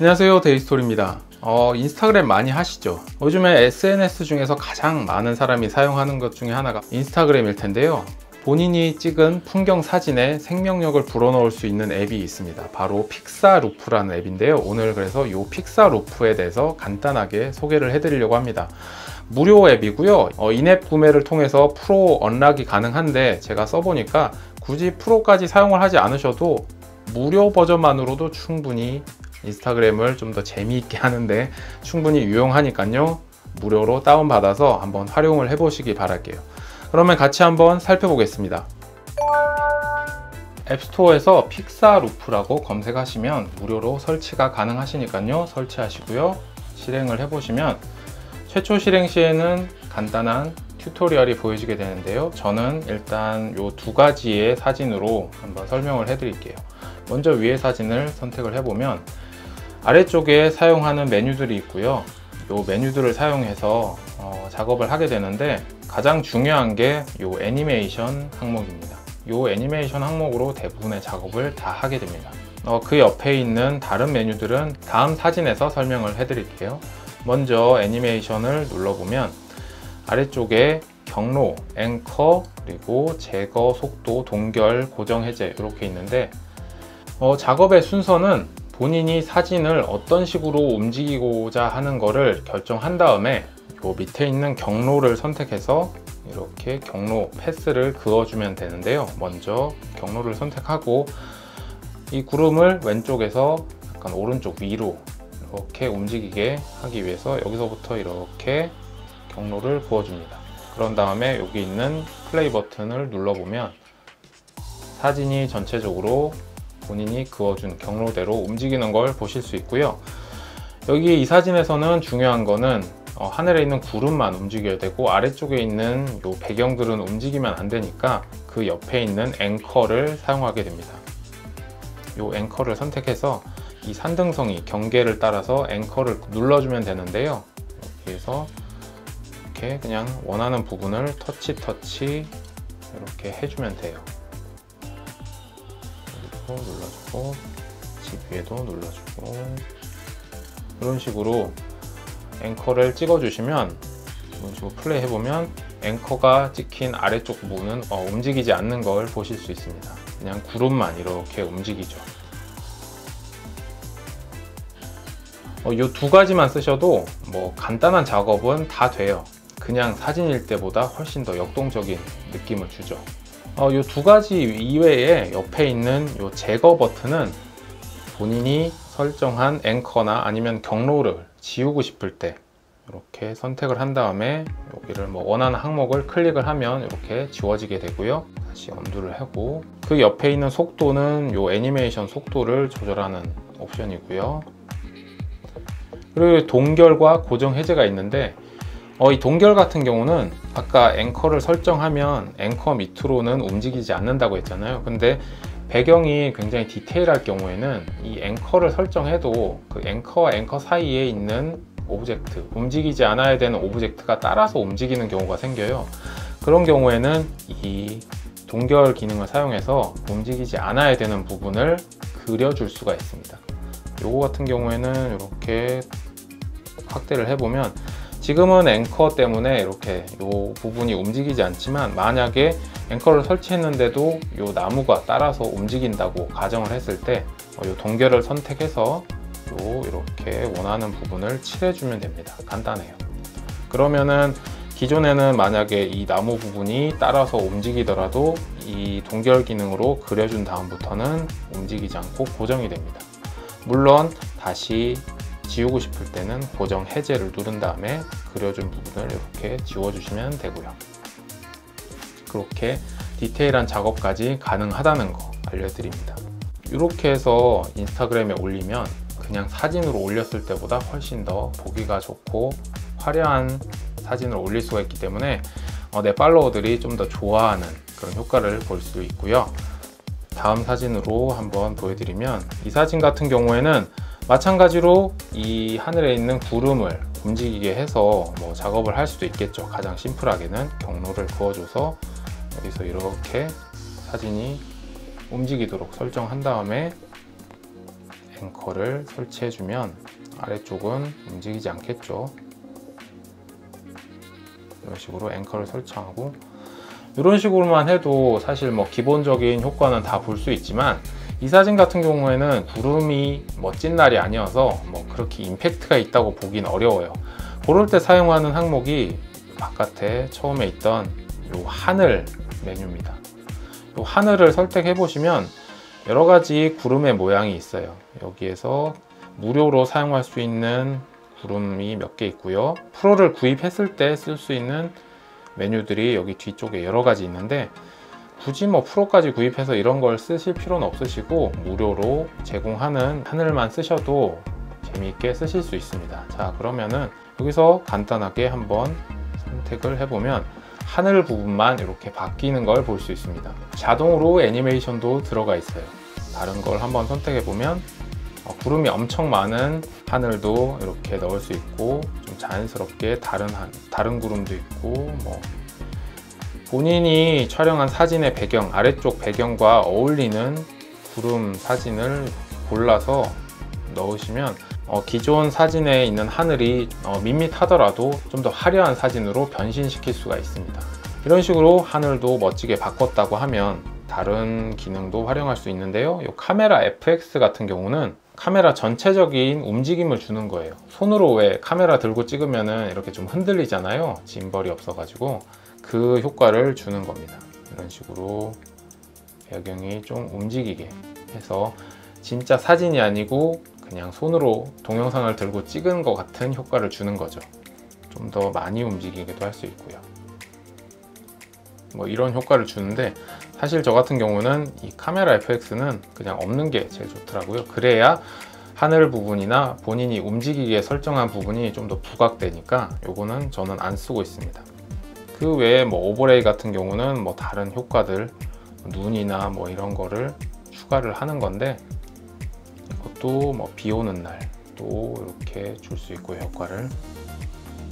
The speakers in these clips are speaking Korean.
안녕하세요 데이스토리입니다. 어, 인스타그램 많이 하시죠? 요즘에 SNS 중에서 가장 많은 사람이 사용하는 것 중에 하나가 인스타그램일 텐데요. 본인이 찍은 풍경 사진에 생명력을 불어넣을 수 있는 앱이 있습니다. 바로 픽사루프라는 앱인데요. 오늘 그래서 이 픽사루프에 대해서 간단하게 소개를 해 드리려고 합니다. 무료 앱이고요. 어, 인앱 구매를 통해서 프로 언락이 가능한데 제가 써보니까 굳이 프로까지 사용을 하지 않으셔도 무료 버전만으로도 충분히 인스타그램을 좀 더 재미있게 하는데 충분히 유용하니까요. 무료로 다운받아서 한번 활용을 해 보시기 바랄게요. 그러면 같이 한번 살펴보겠습니다. 앱스토어에서 픽사루프라고 검색하시면 무료로 설치가 가능하시니까요. 설치하시고요. 실행을 해 보시면 최초 실행 시에는 간단한 튜토리얼이 보여지게 되는데요. 저는 일단 이 두 가지의 사진으로 한번 설명을 해 드릴게요. 먼저 위의 사진을 선택을 해보면 아래쪽에 사용하는 메뉴들이 있고요. 이 메뉴들을 사용해서 어, 작업을 하게 되는데 가장 중요한 게 이 애니메이션 항목입니다. 이 애니메이션 항목으로 대부분의 작업을 다 하게 됩니다. 어, 그 옆에 있는 다른 메뉴들은 다음 사진에서 설명을 해 드릴게요. 먼저 애니메이션을 눌러보면 아래쪽에 경로, 앵커, 그리고 제거, 속도, 동결, 고정, 해제 이렇게 있는데 어, 작업의 순서는 본인이 사진을 어떤 식으로 움직이고자 하는 것을 결정한 다음에 요 밑에 있는 경로를 선택해서 이렇게 경로 패스를 그어주면 되는데요. 먼저 경로를 선택하고 이 구름을 왼쪽에서 약간 오른쪽 위로 이렇게 움직이게 하기 위해서 여기서부터 이렇게 경로를 그어줍니다. 그런 다음에 여기 있는 플레이 버튼을 눌러보면 사진이 전체적으로 본인이 그어준 경로대로 움직이는 걸 보실 수 있고요. 여기 이 사진에서는 중요한 거는 어, 하늘에 있는 구름만 움직여야 되고 아래쪽에 있는 요 배경들은 움직이면 안 되니까 그 옆에 있는 앵커를 사용하게 됩니다. 요 앵커를 선택해서 이 산등성이 경계를 따라서 앵커를 눌러주면 되는데요. 여기에서 이렇게 그냥 원하는 부분을 터치 터치 이렇게 해주면 돼요 눌러주고 집 위에도 눌러주고. 이런 식으로 앵커를 찍어 주시면 이런 식으로 플레이 해보면 앵커가 찍힌 아래쪽 부분은 어, 움직이지 않는 걸 보실 수 있습니다. 그냥 구름만 이렇게 움직이죠. 어, 이두 가지만 쓰셔도 뭐 간단한 작업은 다 돼요. 그냥 사진일 때보다 훨씬 더 역동적인 느낌을 주죠 어, 이두 가지 이외에 옆에 있는 이 제거 버튼은 본인이 설정한 앵커나 아니면 경로를 지우고 싶을 때 이렇게 선택을 한 다음에 여기를 뭐 원하는 항목을 클릭을 하면 이렇게 지워지게 되고요. 다시 엄두를 하고 그 옆에 있는 속도는 이 애니메이션 속도를 조절하는 옵션이고요. 그리고 동결과 고정 해제가 있는데 어, 이 동결 같은 경우는 아까 앵커를 설정하면 앵커 밑으로는 움직이지 않는다고 했잖아요. 근데 배경이 굉장히 디테일할 경우에는 이 앵커를 설정해도 그 앵커와 앵커 사이에 있는 오브젝트 움직이지 않아야 되는 오브젝트가 따라서 움직이는 경우가 생겨요. 그런 경우에는 이 동결 기능을 사용해서 움직이지 않아야 되는 부분을 그려줄 수가 있습니다. 요거 같은 경우에는 이렇게 확대를 해보면 지금은 앵커 때문에 이렇게 이 부분이 움직이지 않지만 만약에 앵커를 설치했는데도 이 나무가 따라서 움직인다고 가정을 했을 때이 어, 동결을 선택해서 요 이렇게 원하는 부분을 칠해주면 됩니다. 간단해요. 그러면은 기존에는 만약에 이 나무 부분이 따라서 움직이더라도 이 동결 기능으로 그려준 다음부터는 움직이지 않고 고정이 됩니다. 물론 다시 지우고 싶을 때는 고정 해제를 누른 다음에 그려준 부분을 이렇게 지워주시면 되고요. 그렇게 디테일한 작업까지 가능하다는 거 알려드립니다. 이렇게 해서 인스타그램에 올리면 그냥 사진으로 올렸을 때보다 훨씬 더 보기가 좋고 화려한 사진을 올릴 수가 있기 때문에 어, 내 팔로워들이 좀 더 좋아하는 그런 효과를 볼 수 있고요. 다음 사진으로 한번 보여드리면 이 사진 같은 경우에는 마찬가지로 이 하늘에 있는 구름을 움직이게 해서 뭐 작업을 할 수도 있겠죠 가장 심플하게는 경로를 그어줘서 여기서 이렇게 사진이 움직이도록 설정한 다음에 앵커를 설치해주면 아래쪽은 움직이지 않겠죠. 이런 식으로 앵커를 설치하고 이런 식으로만 해도 사실 뭐 기본적인 효과는 다 볼 수 있지만 이 사진 같은 경우에는 구름이 멋진 날이 아니어서 뭐 그렇게 임팩트가 있다고 보긴 어려워요. 그럴 때 사용하는 항목이 바깥에 처음에 있던 요 하늘 메뉴입니다. 요 하늘을 선택해 보시면 여러 가지 구름의 모양이 있어요. 여기에서 무료로 사용할 수 있는 구름이 몇 개 있고요. 프로를 구입했을 때 쓸 수 있는 메뉴들이 여기 뒤쪽에 여러 가지 있는데 굳이 뭐 프로까지 구입해서 이런 걸 쓰실 필요는 없으시고 무료로 제공하는 하늘만 쓰셔도 재미있게 쓰실 수 있습니다. 자 그러면은 여기서 간단하게 한번 선택을 해보면 하늘 부분만 이렇게 바뀌는 걸 볼 수 있습니다. 자동으로 애니메이션도 들어가 있어요. 다른 걸 한번 선택해 보면 어, 구름이 엄청 많은 하늘도 이렇게 넣을 수 있고 좀 자연스럽게 다른 한, 다른 구름도 있고 뭐 본인이 촬영한 사진의 배경 아래쪽 배경과 어울리는 구름 사진을 골라서 넣으시면 어, 기존 사진에 있는 하늘이 어, 밋밋하더라도 좀 더 화려한 사진으로 변신시킬 수가 있습니다. 이런 식으로 하늘도 멋지게 바꿨다고 하면 다른 기능도 활용할 수 있는데요. 이 카메라 FX 같은 경우는 카메라 전체적인 움직임을 주는 거예요. 손으로 왜 카메라 들고 찍으면은 이렇게 좀 흔들리잖아요. 짐벌이 없어가지고 그 효과를 주는 겁니다. 이런 식으로 배경이 좀 움직이게 해서 진짜 사진이 아니고 그냥 손으로 동영상을 들고 찍은 것 같은 효과를 주는 거죠. 좀 더 많이 움직이기도 할 수 있고요. 뭐 이런 효과를 주는데 사실 저 같은 경우는 이 카메라 FX는 그냥 없는 게 제일 좋더라고요. 그래야 하늘 부분이나 본인이 움직이게 설정한 부분이 좀 더 부각되니까 요거는 저는 안 쓰고 있습니다. 그 외에 뭐 오버레이 같은 경우는 뭐 다른 효과들 눈이나 뭐 이런 거를 추가를 하는 건데 이것도 뭐 비 오는 날 또 이렇게 줄 수 있고 효과를.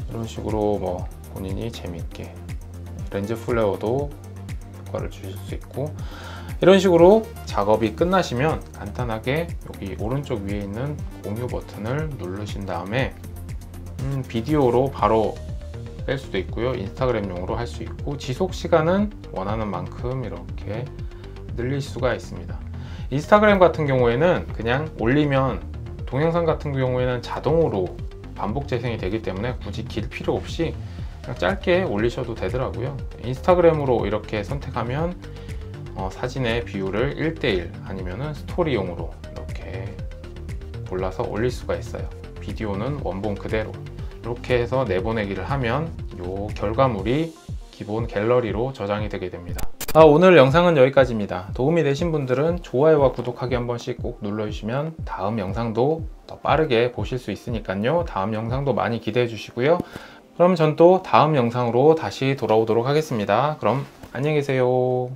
이런 식으로 뭐 본인이 재밌게 렌즈 플레어도 효과를 주실 수 있고 이런 식으로 작업이 끝나시면 간단하게 여기 오른쪽 위에 있는 공유 버튼을 누르신 다음에 음, 비디오로 바로 뺄 수도 있고요. 인스타그램용으로 할 수 있고 지속 시간은 원하는 만큼 이렇게 늘릴 수가 있습니다. 인스타그램 같은 경우에는 그냥 올리면 동영상 같은 경우에는 자동으로 반복 재생이 되기 때문에 굳이 길 필요 없이 짧게 올리셔도 되더라고요. 인스타그램으로 이렇게 선택하면 어, 사진의 비율을 1대1 아니면 스토리용으로 이렇게 골라서 올릴 수가 있어요. 비디오는 원본 그대로 이렇게 해서 내보내기를 하면 이 결과물이 기본 갤러리로 저장이 되게 됩니다. 아, 오늘 영상은 여기까지입니다. 도움이 되신 분들은 좋아요와 구독하기 한 번씩 꼭 눌러주시면 다음 영상도 더 빠르게 보실 수 있으니까요. 다음 영상도 많이 기대해 주시고요. 그럼 전 또 다음 영상으로 다시 돌아오도록 하겠습니다. 그럼 안녕히 계세요